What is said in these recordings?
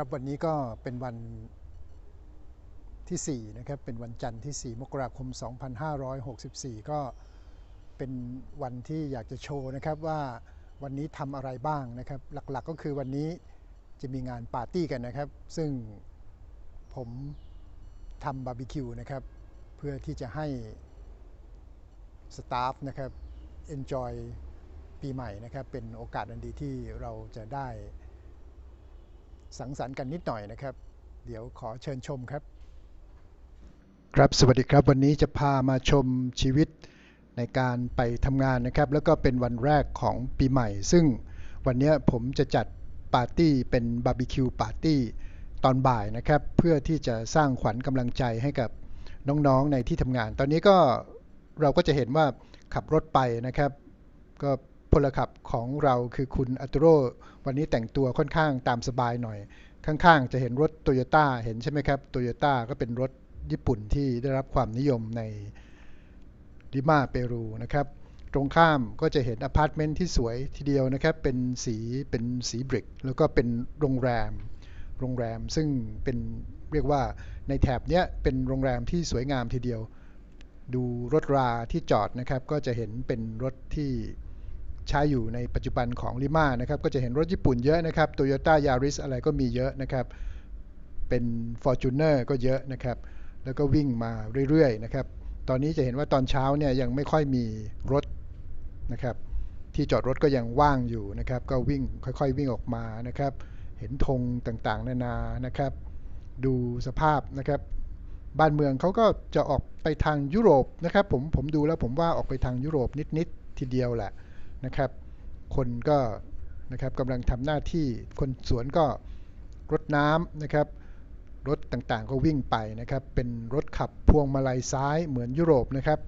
ครับวันนี้ก็เป็นวันที่ 4 นะครับ เป็นวันจันทร์ที่ 4 มกราคม 2564 ก็เป็นวันที่อยากจะโชว์นะครับว่าวันนี้ทำอะไรบ้างนะครับ หลักๆก็คือวันนี้จะมีงานปาร์ตี้กันนะครับ ซึ่งผมทำบาร์บีคิวนะครับ เพื่อที่จะให้สตาฟนะครับ enjoy ปีใหม่นะครับ เป็นโอกาสอันดีที่เราจะได้ สังสรรค์กันนิดหน่อยนะครับ เดี๋ยวขอเชิญชมครับ ครับสวัสดีครับวันนี้จะพามาชมชีวิตในการไปทำงานนะครับ แล้วก็เป็นวันแรกของปีใหม่ ซึ่งวันนี้ผมจะจัดปาร์ตี้เป็นบาร์บีคิวปาร์ตี้ตอนบ่ายนะครับ เพื่อที่จะสร้างขวัญกำลังใจให้กับน้องๆในที่ทำงาน ตอนนี้ก็เราก็จะเห็นว่าขับรถไปนะครับ ก็ พลขับของเราคือคุณอัตุโร วันนี้แต่งตัวค่อนข้างตามสบายหน่อย ข้างๆ จะเห็นรถโตโยต้าเห็นใช่ไหมครับโตโยต้าก็เป็นรถญี่ปุ่นที่ได้รับความนิยมในลิมาเปรูนะครับ ตรงข้ามก็จะเห็นอพาร์ตเมนต์ที่สวยทีเดียวนะครับ เป็นสีเป็นสีบริก แล้วก็เป็นโรงแรม โรงแรมซึ่งเป็นเรียกว่าในแถบเนี้ยเป็นโรงแรมที่สวยงามทีเดียว ดูรถราที่จอดนะครับ ก็จะเห็นเป็นรถที่ ใช้อยู่ในปัจจุบันของลิมานะครับก็จะเห็นรถญี่ปุ่นเยอะนะครับ Toyota Yaris อะไรก็มีเยอะนะครับ เป็น Fortuner ก็เยอะนะครับ แล้วก็วิ่งมาเรื่อยๆนะครับ ตอนนี้จะเห็นว่าตอนเช้าเนี่ยยังไม่ค่อยมีรถนะครับ ที่จอดรถก็ยังว่างอยู่นะครับ ก็วิ่งค่อยๆวิ่งออกมานะครับ เห็นธงต่างๆ นานานะครับ ดูสภาพนะครับบ้านเมืองเขาก็จะออกไปทางยุโรปนะครับผมผมดูแล้วผมว่าออกไปทางยุโรปนิด ๆ ทีเดียวแหละ นะครับ คนก็นะครับกำลังทำหน้าที่คนสวนก็รดน้ำนะครับรถต่างๆก็วิ่งไปนะครับ เป็นรถขับพวงมาลัยซ้ายเหมือนยุโรปนะครับ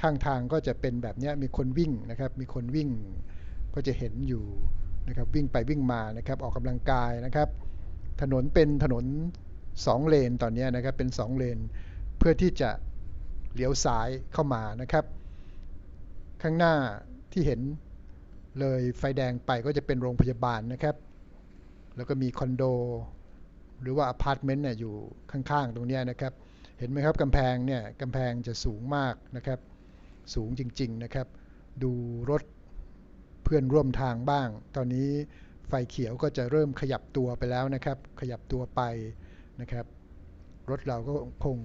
ข้างทางก็จะเป็นแบบนี้มีคนวิ่งนะครับ มีคนวิ่งก็จะเห็นอยู่นะครับวิ่งไปวิ่งมานะครับออกกำลังกายนะครับ ถนนเป็นถนน 2 เลนตอนนี้นะครับเป็น 2 เลน เพื่อที่จะเลี้ยวซ้ายเข้ามานะครับ ข้างหน้าที่เห็น เลยไฟแดงไปก็จะเป็นโรงพยาบาลนะครับ แล้วก็มีคอนโด หรือว่าอพาร์ตเมนต์เนี่ยอยู่ข้างๆ ตรงนี้นะครับ เห็นไหมครับกำแพงเนี่ยกำแพงจะสูงมากนะครับ สูงจริงๆนะครับ ดูรถเพื่อนร่วมทางบ้าง ตอนนี้ไฟเขียวก็จะเริ่มขยับตัวไปแล้วนะครับ ขยับตัวไปนะครับ รถเราก็คง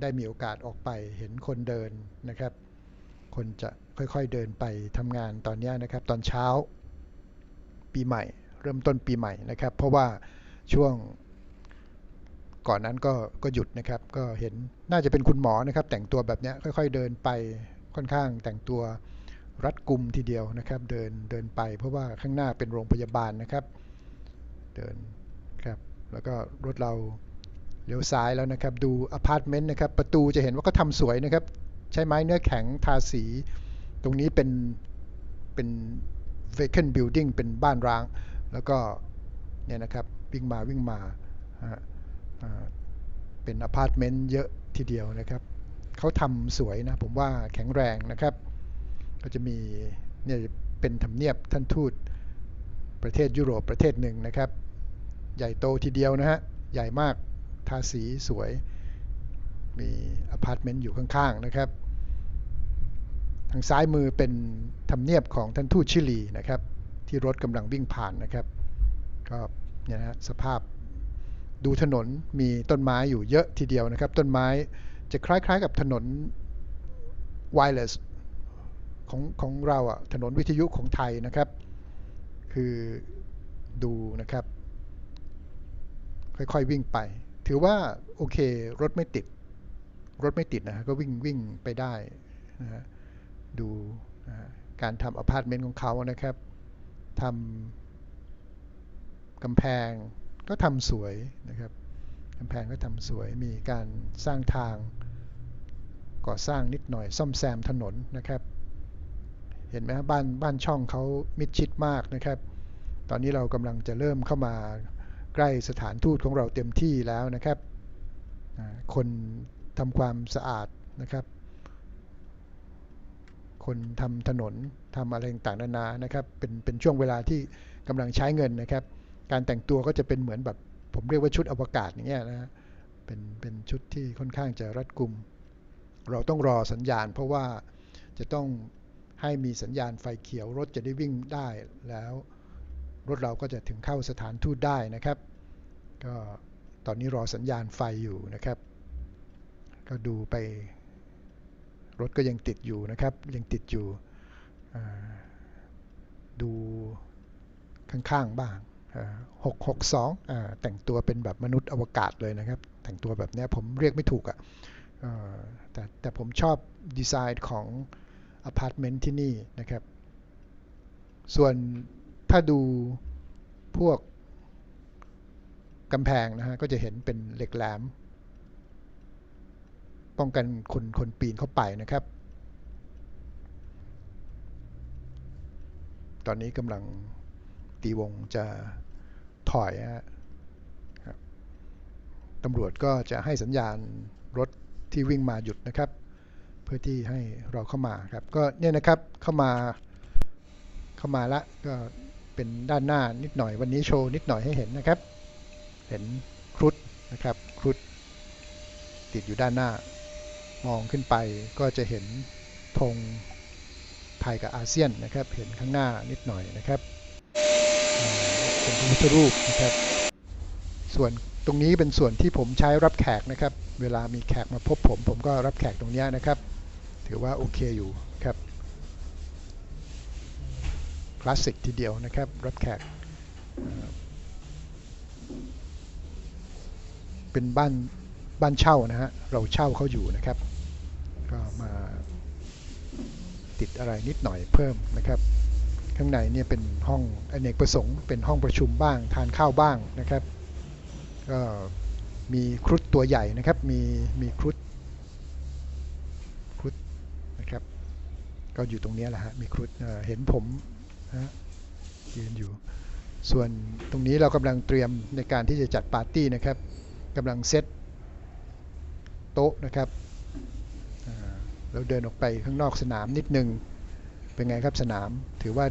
ได้มีโอกาสออกไปเห็นคนเดินนะครับ คนจะค่อยๆเดินไปทำงานตอนนี้นะครับ ตอนเช้าปีใหม่ เริ่มต้นปีใหม่นะครับ เพราะว่าช่วงก่อนนั้นก็ก็หยุดนะครับ ก็เห็นน่าจะเป็นคุณหมอนะครับ แต่งตัวแบบนี้ค่อย ๆ เดินไปค่อนข้างแต่งตัวรัดกุมทีเดียวนะครับ เดินเดินไป เพราะว่าข้างหน้าเป็นโรงพยาบาลนะครับ เดินครับแล้วก็รถเราเลี้ยวซ้ายแล้วนะครับ ดูอพาร์ตเมนต์นะครับ ประตูจะเห็นว่าก็ทำสวยนะครับ ใช้ไม้เนื้อแข็งทาสี ตรงนี้เป็นเป็น vacant building เป็นบ้านร้าง แล้วก็เนี่ยนะครับวิ่งมาวิ่งมาเป็นอพาร์ตเมนต์เยอะทีเดียวนะครับเขาทำสวยนะผมว่าแข็งแรงนะครับ ก็จะมีเนี่ยเป็นทำเนียบท่านทูตประเทศยุโรปประเทศหนึ่งนะครับ ใหญ่โตทีเดียวนะฮะ ใหญ่มากทาสีสวย มีอพาร์ตเมนต์อยู่ข้างๆนะครับ ทางซ้ายมือเป็นทำเนียบของท่านทูตชิลีนะครับ ที่รถกำลังวิ่งผ่านนะครับ ก็เนี่ยนะสภาพดูถนนมีต้นไม้อยู่เยอะทีเดียวนะครับ ต้นไม้จะคล้ายๆกับถนนไวเลสของของเราอะถนนวิทยุของไทยนะครับ คือดูนะครับ ค่อยๆวิ่งไป ถือว่าโอเค รถไม่ติด รถไม่ติดนะก็วิ่งวิ่งไปได้นะฮะดูนะการทำอพาร์ตเมนต์ของเขานะครับทำกำแพงก็ทำสวยนะครับกำแพงก็ทำสวยมีการสร้างทางก่อสร้างนิดหน่อยซ่อมแซมถนนนะครับ เห็นไหมครับบ้านบ้านช่องเขามิดชิดมากนะครับ ตอนนี้เรากำลังจะเริ่มเข้ามาใกล้สถานทูตของเราเต็มที่แล้วนะครับ คน ทำความสะอาดนะครับ คนทำถนนทำอะไรต่างๆนานานะครับ เป็นเป็นช่วงเวลาที่กำลังใช้เงินนะครับ การแต่งตัวก็จะเป็นเหมือนแบบผมเรียกว่าชุดอวกาศอย่างเงี้ยนะฮะเป็นเป็นชุดที่ค่อนข้างจะรัดกุม เราต้องรอสัญญาณ เพราะว่าจะต้องให้มีสัญญาณไฟเขียวรถจะได้วิ่งได้แล้วรถเราก็จะถึงเข้าสถานทูตได้นะครับ ก็ตอนนี้รอสัญญาณไฟอยู่นะครับ ก็ดูไป รถก็ยังติดอยู่นะครับ ยังติดอยู่ดูข้างๆบ้างหกหกสองแต่งตัวเป็นแบบมนุษย์อวกาศเลยนะครับ แต่งตัวแบบนี้ผมเรียกไม่ถูกอะ่ะแต่แต่ผมชอบดีไซน์ของอพาร์ตเมนต์ที่นี่นะครับ ส่วนถ้าดูพวกกำแพงนะฮะก็จะเห็นเป็นเหล็กแหลม ป้องกันคนคนปีนเข้าไปนะครับ ตอนนี้กำลังตีวงจะถอยฮะครับตำรวจก็จะให้สัญญาณรถที่วิ่งมาหยุดนะครับ เพื่อที่ให้เราเข้ามาครับ ก็เนี่ยนะครับเข้ามาเข้ามาละก็เป็นด้านหน้านิดหน่อยวันนี้โชว์นิดหน่อยให้เห็นนะครับ เห็นครุฑนะครับครุฑติดอยู่ด้านหน้า มองขึ้นไปก็จะเห็นธงไทยกับอาเซียนนะครับ เห็นข้างหน้านิดหน่อยนะครับเป็นพระพุทธรูปนะครับ ส่วนตรงนี้เป็นส่วนที่ผมใช้รับแขกนะครับ เวลามีแขกมาพบผม ผมก็รับแขกตรงนี้นะครับ ถือว่าโอเคอยู่ครับคลาสสิกทีเดียวนะครับ รับแขก เป็นบ้านบ้านเช่านะฮะ เราเช่าเขาอยู่นะครับ ก็มาติดอะไรนิดหน่อยเพิ่มนะครับ ข้างในเนี่ยเป็นห้องอเนกประสงค์ เป็นห้องประชุมบ้าง ทานข้าวบ้างนะครับ ก็มีครุฑตัวใหญ่นะครับ มีมีครุฑครุฑนะครับ ก็อยู่ตรงนี้แหละฮะ มีครุฑเเห็นผมนะฮะยืนอยู่ ส่วนตรงนี้เรากำลังเตรียมในการที่จะจัดปาร์ตี้นะครับกำลังเซตโต๊ะนะครับ เราเดินออกไปข้างนอกสนามนิดนึง เป็นไงครับสนามถือว่า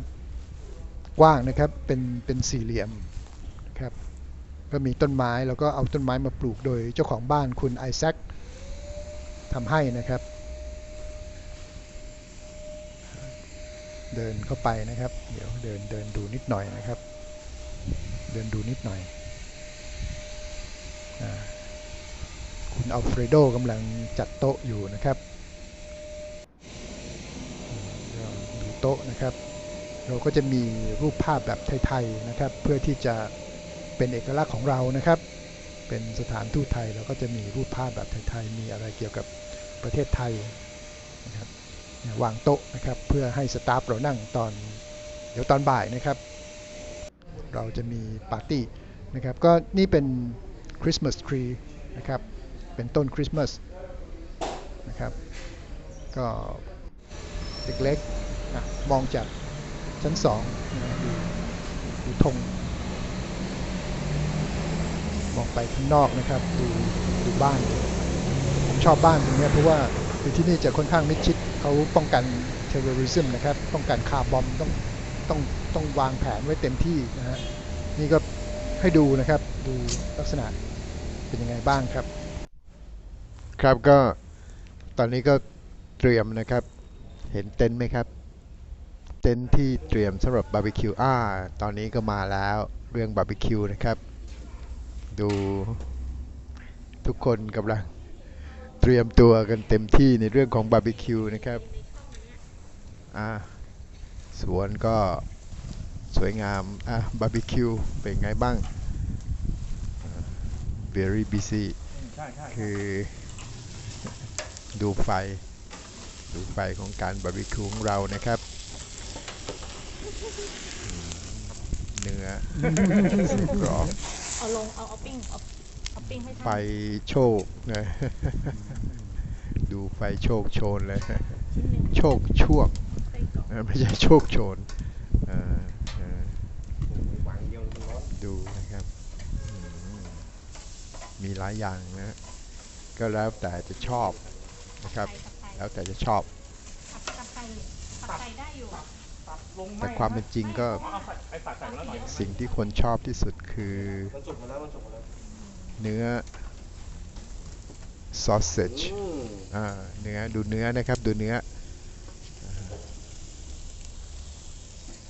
กว้างนะครับเป็นเป็นสี่เหลี่ยมนะครับก็มีต้นไม้แล้วก็เอาต้นไม้มาปลูกโดยเจ้าของบ้านคุณไอแซคทำให้นะครับ เดินเข้าไปนะครับ เดี๋ยวเดินเดินดูนิดหน่อยนะครับ เดินดูนิดหน่อยอคุณอัลเฟรโดกำลังจัดโต๊ะอยู่นะครับอืมก็ดู โต๊ะนะครับ เราก็จะมีรูปภาพแบบไทยๆนะครับ เพื่อที่จะเป็นเอกลักษณ์ของเรานะครับ เป็นสถานทูตไทยเราก็จะมีรูปภาพแบบไทยๆมีอะไรเกี่ยวกับประเทศไทยนะครับวางโต๊ะนะครับเพื่อให้สตาฟเรานั่งตอนเดี๋ยวตอนบ่ายนะครับ เราจะมีปาร์ตี้นะครับ ก็นี่เป็นคริสต์มาสทรีนะครับ เป็นต้นคริสต์มาสนะครับ ก็เล็กๆ มองจากชั้นสองดูดูธงมองไปข้างนอกนะครับ ดูดูบ้าน ผมชอบบ้านตรงนี้เพราะว่าคือที่นี่จะค่อนข้างมิดชิดเขาป้องกันเทอร์เรอริซึมนะครับป้องกันคาร์บอมต้องต้องต้องวางแผนไว้เต็มที่นะฮะนี่ก็ให้ดูนะครับดูลักษณะเป็นยังไงบ้างครับ ครับก็ตอนนี้ก็เตรียมนะครับ เห็นเต็นท์ไหมครับ ต็นท์ที่เตรียมสำหรับบาร์บีคิวอ่าตอนนี้ก็มาแล้วเรื่องบาร์บีคิวนะครับ ดูทุกคนกำลังเตรียมตัวกันเต็มที่ในเรื่องของบาร์บีคิวนะครับอ่าสวนก็สวยงามอะบาร์บีคิวเป็นไงบ้างอ่า very busy ใช่ใช่คือดูไฟ ดูไฟของการบาร์บีคิวของเรานะครับอืม เนื้อกรอบเอาลงเอาเอาปิ้งเอาเอาปิ้งให้ไฟท่านโชคนะดูไฟโชคโชนเลยชิ้นหนึ่งโชคช่วงไส้กรอกนะไม่ใช่โชคโชนเออเออหวังเดียวดูแล้วดูนะครับอืมมีหลายอย่างนะ ก็แล้วแต่จะชอบนะครับไก่แล้วแต่จะชอบตับไก่ตับไก่ตับไก่ได้อยู่ตับ แต่ความเป็นจริงก็เอาใส่ไอ้ฝากใส่มาแล้วหน่อยสิ่งที่คนชอบที่สุดคือมันสุกมาแล้วมันสุกมาแล้วเนื้อ sausage อืมอ่าเนื้อดูเนื้อนะครับดูเนื้ออ่า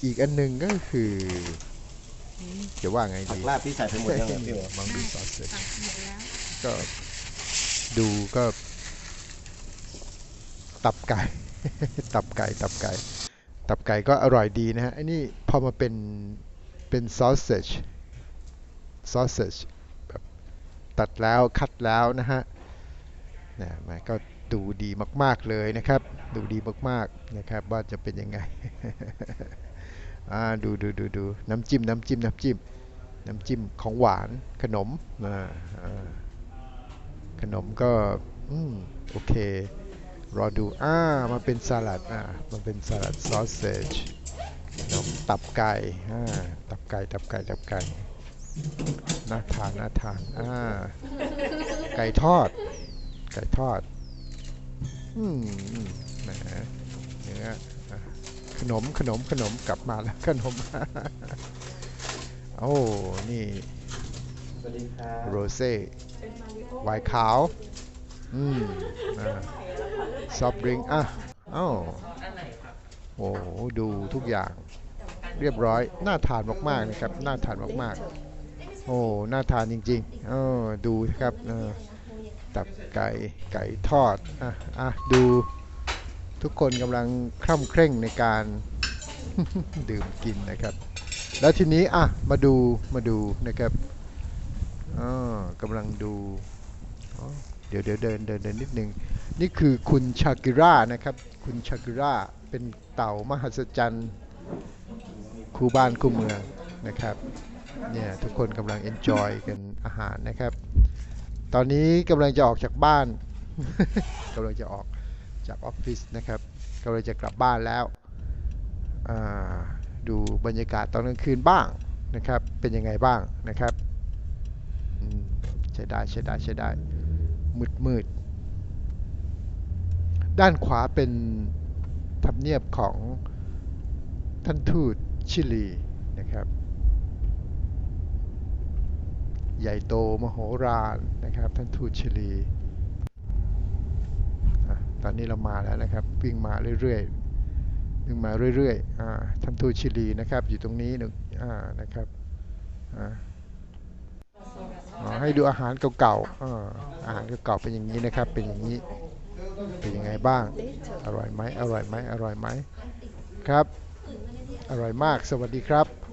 อีกอันหนึ่งก็คือจะว่าไงผัดีกลาบพี่ใส่ไปหมดยังอะพี่หมอมองดู sausage อะหมดแล้วก็ดูก็ ตับไก่ ตับไก่ ตับไก่ ตับไก่ก็อร่อยดีนะฮะไอ้นี่พอมาเป็นเป็น sausage sausage แบบตัดแล้วคัดแล้วนะฮะนะมันก็ดูดีมาก ๆ เลยนะครับ ดูดีมาก ๆ นะครับ ว่าจะเป็นยังไง อ่า ดูดูดูดูน้ำจิ้ม น้ำจิ้ม น้ำจิ้ม น้ำจิ้มของหวาน ขนม อ่า ขนมก็ อืม โอเค รอดู อ่ามาเป็นสลัด อ่า มันเป็นสลัดซอสเซจขนมตับไก่ อ่า ตับไก่ ตับไก่ ตับไก่ น่าทาน น่าทาน อ่า ไก่ทอด ไก่ทอด อืมอืมแหมเนื้ออะขนม ขนม ขนม กลับมาแล้ว ขนม โอ้ นี่สวัสดีครับโรเซ่ไวน์ขาว อืม ซอฟต์ดริงอะอ้าโอ้โหดูทุกอย่างเรียบร้อย น่าทานมากๆนะครับ น่าทานมากๆ โอ้ น่าทานจริงๆ เออ ดูครับออตับไก่ ไก่ทอด อะ อะ ดูทุกคนกำลังคร่ำเคร่งในการ ดื่มกินนะครับ แล้วทีนี้ อะ มาดู มาดูนะครับอ่ากำลังดูอ๋อ เดี๋ยวเดี๋ยวเดินเดินเดินนิดนึง นี่คือคุณชากิร่านะครับ คุณชากิร่าเป็นเต่ามหัศจรรย์คู่บ้านคู่เมืองนะครับเนี่ยทุกคนกำลังเอนจอยกันอาหารนะครับ ตอนนี้กำลังจะออกจากบ้านกำลังจะออกจากออฟฟิศนะครับกำลังจะกลับบ้านแล้ว ดูบรรยากาศตอนกลางคืนบ้างนะครับ เป็นยังไงบ้างนะครับใช้ได้ใช้ได้ใช้ได้ มืดมืดด้านขวาเป็นทำเนียบของท่านทูตชิลีนะครับ ใหญ่โตมโหฬารนะครับ ท่านทูตชิลี ตอนนี้เรามาแล้วนะครับ วิ่งมาเรื่อยๆวิ่งมาเรื่อยๆอท่านทูตชิลีนะครับ อยู่ตรงนี้หนึ่งนะครับอ่าอ๋อให้ดูอาหารเก่าๆ อาหารเก่าๆเป็นอย่างนี้นะครับ เป็นอย่างนี้เป็นยังไงบ้าง อร่อยไหมอร่อยไหมอร่อยไหมครับ อร่อยมากสวัสดีครับ